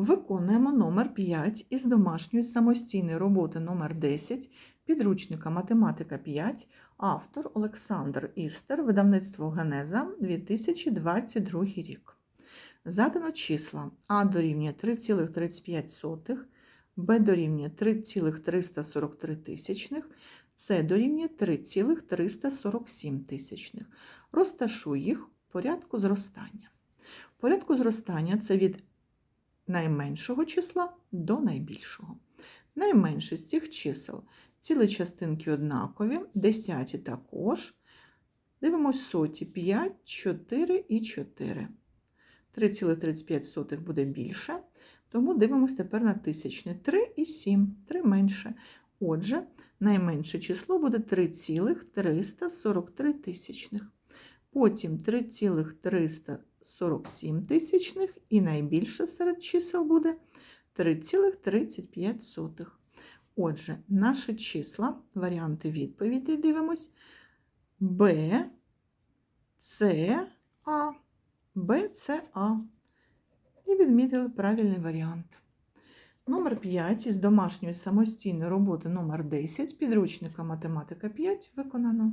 Виконуємо номер 5 із домашньої самостійної роботи номер 10 підручника Математика 5, автор Олександр Істер, видавництво Генеза 2022 рік. Задано числа А дорівнює 3,35, Б дорівнює 3,343 тисячних, С дорівнює 3,347 тисячних. Розташуй їх в порядку зростання. В порядку зростання це від найменшого числа до найбільшого. Найменше з цих чисел ціли частинки однакові, десяті також. Дивимось соті 5, 4 і 4. 3,35 буде більше, тому дивимось тепер на тисячне 3 і 7, 3 менше. Отже, найменше число буде 3,343 тисячних. Потім 3,347 тисячних і найбільше серед чисел буде 3,35. Отже, наші числа, варіанти відповідей дивимось Б, С, А, Б, С, А. І відмітили правильний варіант. Номер 5 із домашньої самостійної роботи номер 10 підручника Математика 5 виконано.